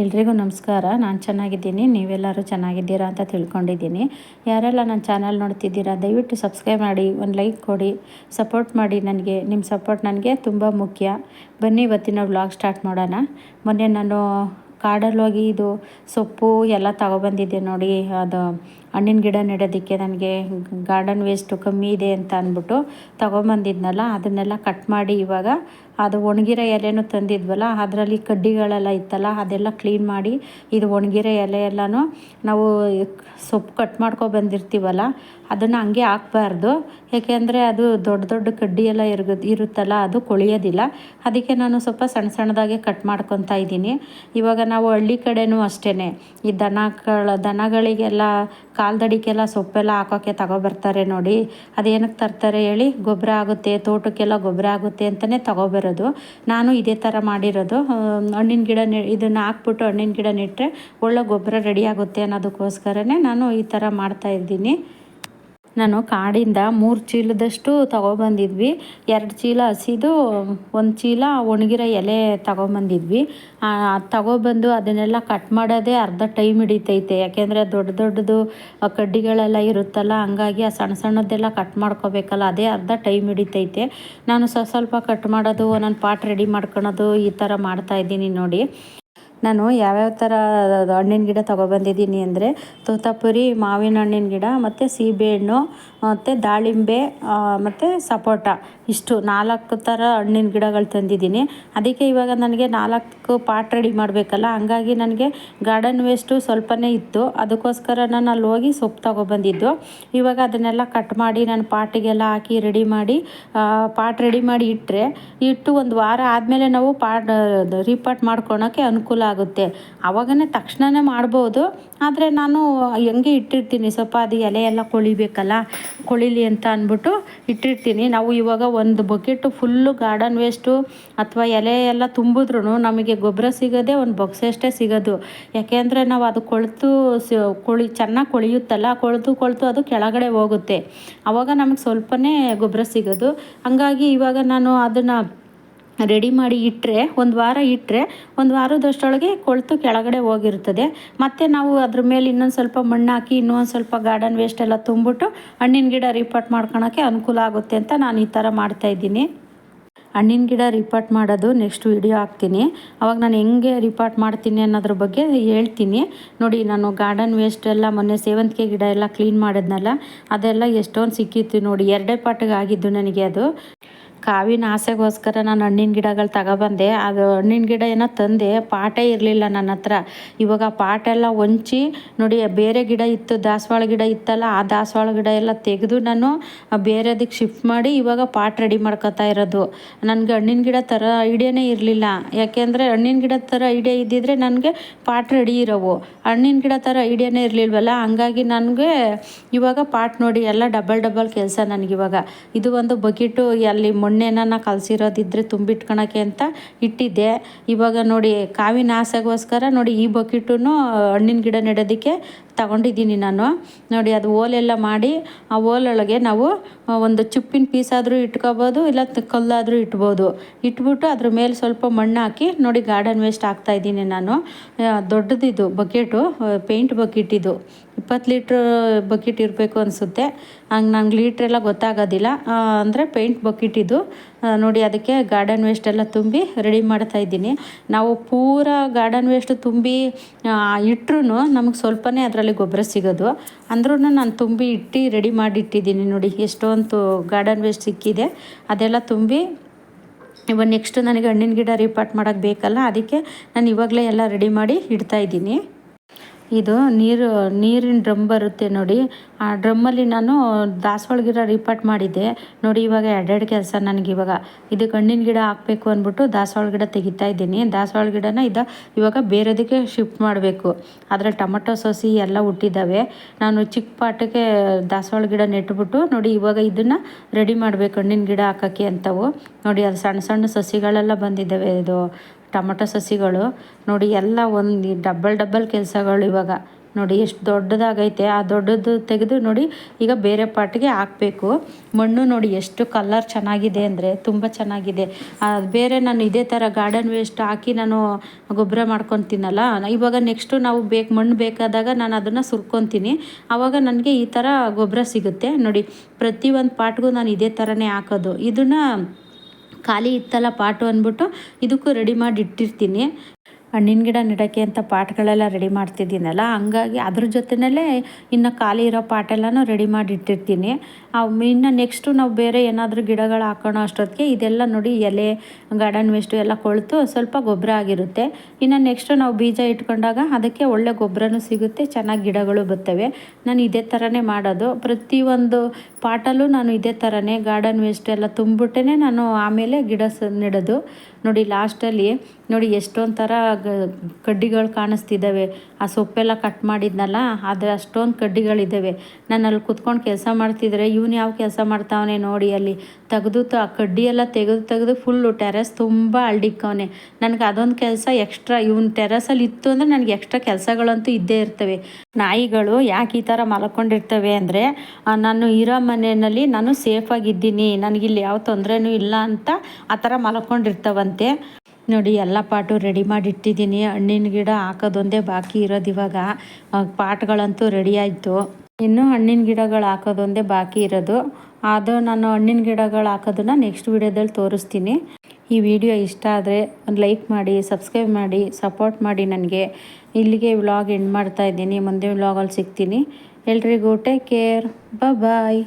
ಎಲ್ರಿಗೂ ನಮಸ್ಕಾರ. ನಾನು ಚೆನ್ನಾಗಿದ್ದೀನಿ. ನೀವೆಲ್ಲರೂ ಚೆನ್ನಾಗಿದ್ದೀರಾ ಅಂತ ತಿಳ್ಕೊಂಡಿದ್ದೀನಿ. ಯಾರೆಲ್ಲ ನನ್ನ ಚಾನಲ್ ನೋಡ್ತಿದ್ದೀರಾ, ದಯವಿಟ್ಟು ಸಬ್ಸ್ಕ್ರೈಬ್ ಮಾಡಿ, ಒಂದು ಲೈಕ್ ಕೊಡಿ, ಸಪೋರ್ಟ್ ಮಾಡಿ ನನಗೆ. ನಿಮ್ಮ ಸಪೋರ್ಟ್ ನನಗೆ ತುಂಬ ಮುಖ್ಯ. ಬನ್ನಿ ಇವತ್ತಿನ ವ್ಲಾಗ್ ಸ್ಟಾರ್ಟ್ ಮಾಡೋಣ. ಮೊನ್ನೆ ನಾನು ಕಾಡಲ್ಲಿ ಹೋಗಿ ಇದು ಸೊಪ್ಪು ಎಲ್ಲ ತಗೊಬಂದಿದ್ದೆ ನೋಡಿ. ಅದು ಹಣ್ಣಿನ ಗಿಡ ನೆಡೋದಕ್ಕೆ ನನಗೆ ಗಾರ್ಡನ್ ವೇಸ್ಟು ಕಮ್ಮಿ ಇದೆ ಅಂತ ಅಂದ್ಬಿಟ್ಟು ತೊಗೊಂಬಂದಿದ್ನಲ್ಲ, ಅದನ್ನೆಲ್ಲ ಕಟ್ ಮಾಡಿ ಇವಾಗ ಅದು ಒಣಗಿರೋ ಎಲೆನೂ ತಂದಿದ್ವಲ್ಲ, ಅದರಲ್ಲಿ ಕಡ್ಡಿಗಳೆಲ್ಲ ಇತ್ತಲ್ಲ, ಅದೆಲ್ಲ ಕ್ಲೀನ್ ಮಾಡಿ ಇದು ಒಣಗಿರೋ ಎಲೆ ಎಲ್ಲನೂ ನಾವು ಸೊಪ್ಪು ಕಟ್ ಮಾಡ್ಕೊ ಬಂದಿರ್ತೀವಲ್ಲ, ಅದನ್ನು ಹಂಗೆ ಹಾಕ್ಬಾರ್ದು. ಏಕೆಂದರೆ ಅದು ದೊಡ್ಡ ದೊಡ್ಡ ಕಡ್ಡಿ ಎಲ್ಲ ಇರ್ಗ, ಇರುತ್ತಲ್ಲ, ಅದು ಕೊಳೆಯೋದಿಲ್ಲ. ಅದಕ್ಕೆ ನಾನು ಸ್ವಲ್ಪ ಸಣ್ಣ ಸಣ್ಣದಾಗೆ ಕಟ್ ಮಾಡ್ಕೊತಾ ಇದ್ದೀನಿ. ಇವಾಗ ನಾವು ಹಳ್ಳಿ ಕಡೆನೂ ಅಷ್ಟೇ ಈ ದನಗಳ, ದನಗಳಿಗೆಲ್ಲ ಕಾಲ್ದಡಿಗೆಲ್ಲ ಸೊಪ್ಪೆಲ್ಲ ಹಾಕೋಕ್ಕೆ ತಗೊಬರ್ತಾರೆ ನೋಡಿ. ಅದೇನಕ್ಕೆ ತರ್ತಾರೆ ಹೇಳಿ, ಗೊಬ್ಬರ ಆಗುತ್ತೆ, ತೋಟಕ್ಕೆಲ್ಲ ಗೊಬ್ಬರ ಆಗುತ್ತೆ ಅಂತಲೇ ತಗೊಬರೋದು ನಾನು ಇದೇ ಥರ ಮಾಡಿರೋದು. ಹಣ್ಣಿನ ಗಿಡ ಇದನ್ನು ಹಾಕ್ಬಿಟ್ಟು ಹಣ್ಣಿನ ಗಿಡ ನೆಟ್ಟರೆ ಒಳ್ಳೆ ಗೊಬ್ಬರ ರೆಡಿ ಆಗುತ್ತೆ ಅನ್ನೋದಕ್ಕೋಸ್ಕರನೇ ನಾನು ಈ ಥರ ಮಾಡ್ತಾಯಿದ್ದೀನಿ ನಾನು ಕಾಡಿಂದ ಮೂರು ಚೀಲದಷ್ಟು ತಗೊಬಂದಿದ್ವಿ. ಎರಡು ಚೀಲ ಹಸಿದು, ಒಂದು ಚೀಲ ಒಣಗಿರೋ ಎಲೆ ತಗೊಬಂದಿದ್ವಿ. ತಗೊಬಂದು ಅದನ್ನೆಲ್ಲ ಕಟ್ ಮಾಡೋದೇ ಅರ್ಧ ಟೈಮ್ ಹಿಡಿತೈತೆ. ಯಾಕೆಂದರೆ ದೊಡ್ಡ ದೊಡ್ಡದು ಕಡ್ಡಿಗಳೆಲ್ಲ ಇರುತ್ತಲ್ಲ, ಹಂಗಾಗಿ ಆ ಸಣ್ಣ ಸಣ್ಣದೆಲ್ಲ ಕಟ್ ಮಾಡ್ಕೋಬೇಕಲ್ಲ, ಅದೇ ಅರ್ಧ ಟೈಮ್ ಹಿಡಿತೈತೆ. ನಾನು ಸ್ವಲ್ಪ ಸ್ವಲ್ಪ ಕಟ್ ಮಾಡೋದು, ಒಂದೊಂದು ಪಾಟ್ ರೆಡಿ ಮಾಡ್ಕೊಳೋದು ಈ ಥರ ಮಾಡ್ತಾಯಿದ್ದೀನಿ ನೋಡಿ. ನಾನು ಯಾವ್ಯಾವ ಥರ ಹಣ್ಣಿನ ಗಿಡ ತೊಗೊಬಂದಿದ್ದೀನಿ ಅಂದರೆ ತೋತಾಪುರಿ, ಮಾವಿನ ಹಣ್ಣಿನ ಗಿಡ, ಮತ್ತು ಸೀಬೆಹಣ್ಣು, ಮತ್ತು ದಾಳಿಂಬೆ ಮತ್ತು ಸಪೋಟ. ಇಷ್ಟು ನಾಲ್ಕು ಥರ ಹಣ್ಣಿನ ಗಿಡಗಳು ತಂದಿದ್ದೀನಿ. ಅದಕ್ಕೆ ಇವಾಗ ನನಗೆ ನಾಲ್ಕು ಪಾಟ್ ರೆಡಿ ಮಾಡಬೇಕಲ್ಲ, ಹಂಗಾಗಿ ನನಗೆ ಗಾರ್ಡನ್ ವೇಸ್ಟು ಸ್ವಲ್ಪನೇ ಇತ್ತು. ಅದಕ್ಕೋಸ್ಕರ ನಾನು ಅಲ್ಲಿ ಹೋಗಿ ಸೊಪ್ಪು ತೊಗೊಬಂದಿದ್ದು. ಇವಾಗ ಅದನ್ನೆಲ್ಲ ಕಟ್ ಮಾಡಿ ನಾನು ಪಾಟಿಗೆಲ್ಲ ಹಾಕಿ ರೆಡಿ ಮಾಡಿ ಪಾಟ್ ರೆಡಿ ಮಾಡಿ ಇಟ್ಟರೆ ಇಟ್ಟು ಒಂದು ವಾರ ಆದಮೇಲೆ ನಾವು ಪಾಟ್ ರೀಪಾಟ್ ಮಾಡ್ಕೊಳೋಕ್ಕೆ ಅನುಕೂಲ ಆಗುತ್ತೆ. ಆವಾಗನೇ ತಕ್ಷಣನೇ ಮಾಡ್ಬೋದು. ಆದರೆ ನಾನು ಹೆಂಗೆ ಇಟ್ಟಿರ್ತೀನಿ. ಸ್ವಲ್ಪ ಅದು ಎಲೆ ಎಲ್ಲ ಕೊಳಿಬೇಕಲ್ಲ, ಕೊಳಿಲಿ ಅಂತ ಅಂದ್ಬಿಟ್ಟು ಇಟ್ಟಿರ್ತೀನಿ. ನಾವು ಇವಾಗ ಒಂದು ಬಕೆಟು ಫುಲ್ಲು ಗಾರ್ಡನ್ ವೇಸ್ಟು ಅಥವಾ ಎಲೆ ಎಲ್ಲ ತುಂಬಿದ್ರೂ ನಮಗೆ ಗೊಬ್ಬರ ಸಿಗೋದೆ ಒಂದು ಬೊಕ್ಸೆಷ್ಟೇ ಸಿಗೋದು. ಯಾಕೆಂದರೆ ನಾವು ಅದು ಕೊಳೆತು ಕೊಳಿ ಚೆನ್ನಾಗಿ ಕೊಳಿಯುತ್ತಲ್ಲ, ಕೊಳೆತು ಕೊಳೆತು ಅದು ಕೆಳಗಡೆ ಹೋಗುತ್ತೆ. ಆವಾಗ ನಮಗೆ ಸ್ವಲ್ಪನೇ ಗೊಬ್ಬರ ಸಿಗೋದು. ಹಂಗಾಗಿ ಇವಾಗ ನಾನು ಅದನ್ನು ರೆಡಿ ಮಾಡಿ ಇಟ್ಟರೆ ಒಂದು ವಾರ ಇಟ್ಟರೆ ಒಂದು ವಾರದಷ್ಟೊಳಗೆ ಕೊಳೆತು ಕೆಳಗಡೆ ಹೋಗಿರ್ತದೆ. ಮತ್ತು ನಾವು ಅದ್ರ ಮೇಲೆ ಇನ್ನೊಂದು ಸ್ವಲ್ಪ ಮಣ್ಣು ಹಾಕಿ, ಇನ್ನೊಂದು ಸ್ವಲ್ಪ ಗಾರ್ಡನ್ ವೇಸ್ಟ್ ಎಲ್ಲ ತುಂಬಿಟ್ಟು ಹಣ್ಣಿನ ಗಿಡ ರಿಪೋರ್ಟ್ ಮಾಡ್ಕೊಳಕ್ಕೆ ಅನುಕೂಲ ಆಗುತ್ತೆ ಅಂತ ನಾನು ಈ ಥರ ಮಾಡ್ತಾಯಿದ್ದೀನಿ ಹಣ್ಣಿನ ಗಿಡ ರಿಪೋರ್ಟ್ ಮಾಡೋದು ನೆಕ್ಸ್ಟ್ ವಿಡಿಯೋ ಹಾಕ್ತೀನಿ. ಅವಾಗ ನಾನು ಹೆಂಗೆ ರಿಪೋರ್ಟ್ ಮಾಡ್ತೀನಿ ಅನ್ನೋದ್ರ ಬಗ್ಗೆ ಹೇಳ್ತೀನಿ. ನೋಡಿ, ನಾನು ಗಾರ್ಡನ್ ವೇಸ್ಟ್ ಎಲ್ಲ ಮೊನ್ನೆ ಸೇವಂತಿಗೆ ಗಿಡ ಎಲ್ಲ ಕ್ಲೀನ್ ಮಾಡಿದ್ನಲ್ಲ, ಅದೆಲ್ಲ ಎಷ್ಟೊಂದು ಸಿಕ್ಕಿತ್ತು ನೋಡಿ, ಎರಡೇ ಪಾಟಿಗೆ ಆಗಿದ್ದು ನನಗೆ ಅದು. ಕಾವಿನ ಆಸೆಗೋಸ್ಕರ ನಾನು ಹಣ್ಣಿನ ಗಿಡಗಳು ತಗೊಬಂದೆ. ಅದು ಹಣ್ಣಿನ ಗಿಡ ಏನೋ ತಂದೆ, ಪಾಟೇ ಇರಲಿಲ್ಲ ನನ್ನ ಹತ್ರ. ಇವಾಗ ಪಾಟೆಲ್ಲ ಹೊಂಚಿ ನೋಡಿ, ಬೇರೆ ಗಿಡ ಇತ್ತು, ದಾಸವಾಳ ಗಿಡ ಇತ್ತಲ್ಲ, ಆ ದಾಸವಾಳ ಗಿಡ ಎಲ್ಲ ತೆಗೆದು ನಾನು ಬೇರೆದಕ್ಕೆ ಶಿಫ್ಟ್ ಮಾಡಿ ಇವಾಗ ಪಾಟ್ ರೆಡಿ ಮಾಡ್ಕೊತಾ ಇರೋದು. ನನಗೆ ಹಣ್ಣಿನ ಗಿಡ ಥರ ಐಡಿಯಾನೇ ಇರಲಿಲ್ಲ. ಯಾಕೆಂದರೆ ಹಣ್ಣಿನ ಗಿಡ ಥರ ಐಡಿಯಾ ಇದ್ದಿದ್ರೆ ನನಗೆ ಪಾಟ್ ರೆಡಿ ಇರೋವು. ಹಣ್ಣಿನ ಗಿಡ ಥರ ಐಡಿಯಾನೇ ಇರಲಿಲ್ವಲ್ಲ, ಹಂಗಾಗಿ ನನಗೆ ಇವಾಗ ಪಾಟ್ ನೋಡಿ ಎಲ್ಲ ಡಬಲ್ ಡಬಲ್ ಕೆಲಸ ನನಗಿವಾಗ ಇದು ಒಂದು ಬಕೆಟು, ಅಲ್ಲಿ ಮೊನ್ನೆನ ಕಲಸಿರೋದಿದ್ರೆ ತುಂಬಿಟ್ಕೊಳಕ್ಕೆ ಅಂತ ಇಟ್ಟಿದ್ದೆ. ಇವಾಗ ನೋಡಿ ಕಾವಿನ ಆಸೆಗೋಸ್ಕರ ನೋಡಿ ಈ ಬಕೆಟು ಹಣ್ಣಿನ ಗಿಡ ನೆಡೋದಕ್ಕೆ ತಗೊಂಡಿದ್ದೀನಿ ನಾನು. ನೋಡಿ ಅದು ಓಲೆಲ್ಲ ಮಾಡಿ ಆ ಓಲೊಳಗೆ ನಾವು ಒಂದು ಚುಪ್ಪಿನ ಪೀಸ್ ಆದರೂ ಇಟ್ಕೋಬೋದು, ಇಲ್ಲ ಕಲ್ಲಾದರೂ ಇಟ್ಬೋದು. ಇಟ್ಬಿಟ್ಟು ಅದ್ರ ಮೇಲೆ ಸ್ವಲ್ಪ ಮಣ್ಣು ಹಾಕಿ ನೋಡಿ ಗಾರ್ಡನ್ ವೇಸ್ಟ್ ಹಾಕ್ತಾಯಿದ್ದೀನಿ ನಾನು. ದೊಡ್ಡದಿದು ಬಕೆಟು ಪೇಂಟ್ ಬಕೆಟ್ ಇದು. ಇಪ್ಪತ್ತು ಲೀಟ್ರ್ ಬಕೆಟ್ ಇರಬೇಕು ಅನಿಸುತ್ತೆ. ಹಂಗೆ ನಂಗೆ ಲೀಟ್ರೆಲ್ಲ ಗೊತ್ತಾಗೋದಿಲ್ಲ. ಅಂದರೆ ಪೇಂಟ್ ಬಕೆಟ್ ಇದು. ನೋಡಿ ಅದಕ್ಕೆ ಗಾರ್ಡನ್ ವೇಸ್ಟ್ ಎಲ್ಲ ತುಂಬಿ ರೆಡಿ ಮಾಡ್ತಾ ಇದ್ದೀನಿ. ನಾವು ಪೂರ ಗಾರ್ಡನ್ ವೇಸ್ಟ್ ತುಂಬಿ ಇಟ್ಟರು ನಮಗೆ ಸ್ವಲ್ಪನೇ ಅದರಲ್ಲಿ ಗೊಬ್ಬರ ಸಿಗೋದು. ಅಂದ್ರೂ ನಾನು ತುಂಬಿ ಇಟ್ಟು ರೆಡಿ ಮಾಡಿ ಇಟ್ಟಿದ್ದೀನಿ ನೋಡಿ ಎಷ್ಟೊಂದು ಗಾರ್ಡನ್ ವೇಸ್ಟ್ ಸಿಕ್ಕಿದೆ. ಅದೆಲ್ಲ ತುಂಬಿ ಇವಾಗ ನೆಕ್ಸ್ಟ್ ನನಗೆ ಹಣ್ಣಿನ ಗಿಡ ರಿಪಾರ್ಟ್ ಮಾಡೋಕ್ಕೆ ಬೇಕಲ್ಲ, ಅದಕ್ಕೆ ನಾನು ಇವಾಗಲೇ ಎಲ್ಲ ರೆಡಿ ಮಾಡಿ ಇಡ್ತಾಯಿದ್ದೀನಿ ಇದು ನೀರು, ನೀರಿನ ಡ್ರಮ್ ಬರುತ್ತೆ ನೋಡಿ. ಆ ಡ್ರಮ್ಮಲ್ಲಿ ನಾನು ದಾಸವಾಳ ಗಿಡ ರಿಪಾರ್ಟ್ ಮಾಡಿದ್ದೆ. ನೋಡಿ ಇವಾಗ ಎರಡೆರಡು ಕೆಲಸ ನನಗೆ ಇವಾಗ. ಇದು ಕಣ್ಣಿನ ಗಿಡ ಹಾಕಬೇಕು ಅಂದ್ಬಿಟ್ಟು ದಾಸವಾಳ ಗಿಡ ತೆಗಿತಾ ಇದ್ದೀನಿ. ದಾಸವಾಳ ಗಿಡನ ಇದು ಇವಾಗ ಬೇರೆದಕ್ಕೆ ಶಿಫ್ಟ್ ಮಾಡಬೇಕು. ಆದರೆ ಟೊಮಟೊ ಸಸಿ ಎಲ್ಲ ಹುಟ್ಟಿದ್ದಾವೆ ನಾನು ಚಿಕ್ಕ ಪಾಟಕ್ಕೆ ದಾಸವಾಳ ಗಿಡ ನೆಟ್ಬಿಟ್ಟು ನೋಡಿ ಇವಾಗ ಇದನ್ನು ರೆಡಿ ಮಾಡಬೇಕು ಹಣ್ಣಿನ ಗಿಡ ಹಾಕೋಕ್ಕೆ ಅಂತವು. ನೋಡಿ ಅದು ಸಣ್ಣ ಸಣ್ಣ ಸಸಿಗಳೆಲ್ಲ ಬಂದಿದ್ದಾವೆ ಇದು. ಟೊಮಟೊ ಸಸಿಗಳು. ನೋಡಿ, ಎಲ್ಲ ಒಂದು ಡಬ್ಬಲ್ ಡಬ್ಬಲ್ ಕೆಲಸಗಳು ಇವಾಗ. ನೋಡಿ, ಎಷ್ಟು ದೊಡ್ಡದಾಗೈತೆ. ಆ ದೊಡ್ಡದು ತೆಗೆದು ನೋಡಿ, ಈಗ ಬೇರೆ ಪಾಟಿಗೆ ಹಾಕಬೇಕು. ಮಣ್ಣು ನೋಡಿ, ಎಷ್ಟು ಕಲರ್ ಚೆನ್ನಾಗಿದೆ ಅಂದರೆ ತುಂಬ ಚೆನ್ನಾಗಿದೆ. ಬೇರೆ ನಾನು ಇದೇ ಥರ ಗಾರ್ಡನ್ ವೇಸ್ಟ್ ಹಾಕಿ ನಾನು ಗೊಬ್ಬರ ಮಾಡ್ಕೊತೀನಲ್ಲ, ಇವಾಗ ನೆಕ್ಸ್ಟು ನಾವು ಬೇಕು, ಮಣ್ಣು ಬೇಕಾದಾಗ ನಾನು ಅದನ್ನು ಸುರ್ಕೊತೀನಿ. ಆವಾಗ ನನಗೆ ಈ ಥರ ಗೊಬ್ಬರ ಸಿಗುತ್ತೆ. ನೋಡಿ ಪ್ರತಿಯೊಂದು ಪಾಟ್ಗೂ ನಾನು ಇದೇ ಥರನೇ ಹಾಕೋದು. ಇದನ್ನು ಖಾಲಿ ಇತ್ತಲ್ಲ ಪಾಟು ಅಂದ್ಬಿಟ್ಟು ಇದಕ್ಕೂ ರೆಡಿ ಮಾಡಿ ಇಟ್ಟಿರ್ತೀನಿ. ಹಣ್ಣಿನ ಗಿಡ ನೆಡೋಕ್ಕೆ ಅಂತ ಪಾಟ್ಗಳೆಲ್ಲ ರೆಡಿ ಮಾಡ್ತಿದ್ದೀನಲ್ಲ, ಹಂಗಾಗಿ ಅದ್ರ ಜೊತೆಯಲ್ಲೇ ಇನ್ನು ಖಾಲಿ ಇರೋ ಪಾಟೆಲ್ಲನೂ ರೆಡಿ ಮಾಡಿ ಇಟ್ಟಿರ್ತೀನಿ ಇನ್ನು ನೆಕ್ಸ್ಟು ನಾವು ಬೇರೆ ಏನಾದರೂ ಗಿಡಗಳು ಹಾಕೋಣ ಅಷ್ಟೊತ್ತಿಗೆ ಇದೆಲ್ಲ ನೋಡಿ ಎಲೆ, ಗಾರ್ಡನ್ ವೇಸ್ಟು ಎಲ್ಲ ಕೊಳ್ತು ಸ್ವಲ್ಪ ಗೊಬ್ಬರ ಆಗಿರುತ್ತೆ. ಇನ್ನು ನೆಕ್ಸ್ಟು ನಾವು ಬೀಜ ಇಟ್ಕೊಂಡಾಗ ಅದಕ್ಕೆ ಒಳ್ಳೆ ಗೊಬ್ಬರನೂ ಸಿಗುತ್ತೆ, ಚೆನ್ನಾಗಿ ಗಿಡಗಳು ಬರ್ತವೆ. ನಾನು ಇದೇ ಥರನೇ ಮಾಡೋದು. ಪ್ರತಿಯೊಂದು ಪಾಟಲ್ಲೂ ನಾನು ಇದೇ ಥರನೇ ಗಾರ್ಡನ್ ವೇಸ್ಟ್ ಎಲ್ಲ ತುಂಬಿಬಿಟ್ಟೇ ನಾನು ಆಮೇಲೆ ಗಿಡ ಸ ನೆಡೋದು. ನೋಡಿ ಲಾಸ್ಟಲ್ಲಿ ನೋಡಿ ಎಷ್ಟೊಂಥರ ಕಡ್ಡಿಗಳು ಕಾಣಿಸ್ತಿದ್ದಾವೆ. ಆ ಸೊಪ್ಪೆಲ್ಲ ಕಟ್ ಮಾಡಿದ್ನಲ್ಲ, ಆದರೆ ಅಷ್ಟೊಂದು ಕಡ್ಡಿಗಳಿದ್ದಾವೆ. ನಾನು ಅಲ್ಲಿ ಕುತ್ಕೊಂಡು ಕೆಲಸ ಮಾಡ್ತಿದ್ರೆ ಇವನು ಯಾವ ಕೆಲಸ ಮಾಡ್ತಾವನೆ ನೋಡಿ ಅಲ್ಲಿ. ತೆಗೆದು ಆ ಕಡ್ಡಿಯೆಲ್ಲ ತೆಗೆದು ತೆಗೆದು ಫುಲ್ಲು ಟೆರೆಸ್ ತುಂಬ ಅಳ್ಡಿಕ್ಕವನೆ ನನಗೆ ಅದೊಂದು ಕೆಲಸ ಎಕ್ಸ್ಟ್ರಾ ಇವನು ಟೆರೆಸಲ್ಲಿ ಇತ್ತು ಅಂದರೆ ನನಗೆ ಎಕ್ಸ್ಟ್ರಾ ಕೆಲಸಗಳಂತೂ ಇದ್ದೇ ಇರ್ತವೆ. ನಾಯಿಗಳು ಯಾಕೆ ಈ ಥರ ಮಲ್ಕೊಂಡಿರ್ತವೆ ಅಂದರೆ ನಾನು ಇರೋ ಮನೆಯಲ್ಲಿ ನಾನು ಸೇಫಾಗಿದ್ದೀನಿ ನನಗಿಲ್ಲಿ ಯಾವ ತೊಂದರೆನೂ ಇಲ್ಲ ಅಂತ ಆ ಥರ ಮಲ್ಕೊಂಡಿರ್ತಾವಂತೆ. ನೋಡಿ, ಎಲ್ಲ ಪಾಟು ರೆಡಿ ಮಾಡಿ ಇಟ್ಟಿದ್ದೀನಿ ಹಣ್ಣಿನ ಗಿಡ ಹಾಕೋದೊಂದೇ ಬಾಕಿ ಇರೋದು ಇವಾಗ. ಪಾಟ್ಗಳಂತೂ ರೆಡಿ ಆಯಿತು. ಇನ್ನು ಹಣ್ಣಿನ ಗಿಡಗಳು ಹಾಕೋದೊಂದೇ ಬಾಕಿ ಇರೋದು. ಅದು ನಾನು ಹಣ್ಣಿನ ಗಿಡಗಳು ಹಾಕೋದನ್ನ ನೆಕ್ಸ್ಟ್ ವಿಡಿಯೋದಲ್ಲಿ ತೋರಿಸ್ತೀನಿ. ಈ ವಿಡಿಯೋ ಇಷ್ಟ ಆದರೆ ಒಂದು ಲೈಕ್ ಮಾಡಿ, ಸಬ್ಸ್ಕ್ರೈಬ್ ಮಾಡಿ ಸಪೋರ್ಟ್ ಮಾಡಿ ನನಗೆ. ಇಲ್ಲಿಗೆ ವ್ಲಾಗ್ ಎಂಡ್ ಮಾಡ್ತಾ ಇದ್ದೀನಿ. ಮುಂದೆ ವ್ಲಾಗಲ್ಲಿ ಸಿಗ್ತೀನಿ. ಎಲ್ರಿಗೂ ಟೇಕ್ ಕೇರ್ ಬಾಯ್